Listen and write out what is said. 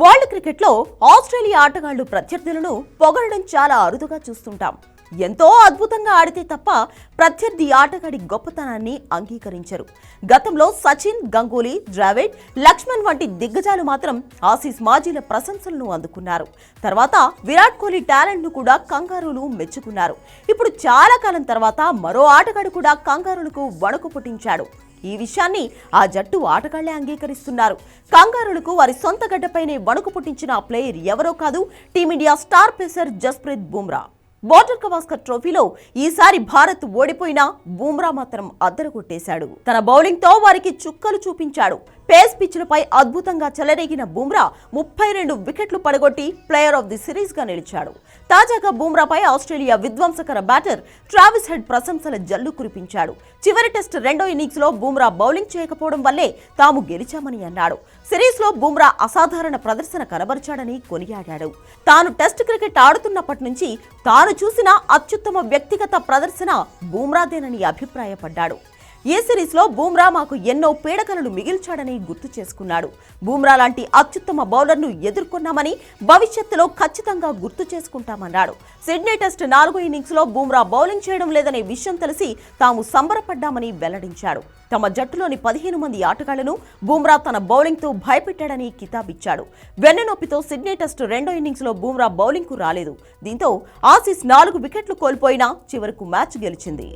World క్రికెట్లో Australia ఆటగాళ్ళు ప్రత్యర్థులను పొగడడం చాలా అరుదుగా చూస్తుంటాం. ఎంతో అద్భుతంగా ఆడితే తప్ప ప్రత్యర్థి ఆటగాడి గొప్పతనాన్ని అంగీకరించరు. గతంలో సచిన్ గంగూలీ ద్రావిడ్ లక్ష్మణ్ వంటి దిగ్గజాలు మాత్రం ఆసీస్ మాజీల ప్రశంసలను అందుకున్నారు. తర్వాత విరాట్ కోహ్లీ టాలెంట్ను కూడా కంగారులు మెచ్చుకున్నారు. ఇప్పుడు చాలా కాలం తర్వాత మరో ఆటగాడు కూడా కంగారులకు వణుకు పుట్టించాడు. ఈ విషయాన్ని ఆ జట్టు ఆటగాళ్ళే అంగీకరిస్తున్నారు. కంగారులకు వారి సొంత గడ్డపైనే వణుకు పుట్టించిన ప్లేయర్ ఎవరో కాదు team India star pacer Jasprit Bumrah. Border Gavaskar ట్రోఫీలో ఈసారి భారత్ ఓడిపోయినా బూమ్రా మాత్రం అద్దరగొట్టేశాడు. తన బౌలింగ్తో వారికి చుక్కలు చూపించాడు. పేస్ పిచ్లపై అద్భుతంగా చెలరేగిన బుమ్రా ముప్పై రెండు వికెట్లు పడగొట్టి ప్లేయర్ ఆఫ్ ది సిరీస్గా నిలిచాడు. తాజాగా బుమ్రాపై ఆస్ట్రేలియా విధ్వంసకర బ్యాటర్ ట్రావిస్ హెడ్ ప్రశంసల జల్లు కురిపించాడు. చివరి టెస్ట్ రెండో ఇన్నింగ్స్లో బుమ్రా బౌలింగ్ చేయకపోవడం వల్లే తాము గెలిచామని అన్నాడు. సిరీస్లో బుమ్రా అసాధారణ ప్రదర్శన కనబరిచాడని కొనియాడాడు. తాను టెస్ట్ క్రికెట్ ఆడుతున్నప్పటి నుంచి తాను చూసిన అత్యుత్తమ వ్యక్తిగత ప్రదర్శన బూమ్రాదేనని అభిప్రాయపడ్డాడు. ఈ సిరీస్లో బూమ్రా మాకు ఎన్నో పీడకలను మిగిల్చాడని గుర్తు చేసుకున్నాడు. బూమ్రా లాంటి అత్యుత్తమ బౌలర్ను ఎదుర్కొన్నామని భవిష్యత్తులో ఖచ్చితంగా గుర్తు చేసుకుంటామన్నాడు. సిడ్నీ టెస్ట్ నాలుగో ఇన్నింగ్స్లో బూమ్రా బౌలింగ్ చేయడం లేదనే విషయం తెలిసి తాము సంబరపడ్డామని వెల్లడించాడు. తమ జట్టులోని పదిహేను మంది ఆటగాళ్ళను బూమ్రా తన బౌలింగ్తో భయపెట్టాడని కితాబిచ్చాడు. వెన్నెనొప్పితో సిడ్నీ టెస్ట్ రెండో ఇన్నింగ్స్లో బూమ్రా బౌలింగ్కు రాలేదు. దీంతో ఆసీస్ నాలుగు వికెట్లు కోల్పోయినా చివరకు మ్యాచ్ గెలిచింది.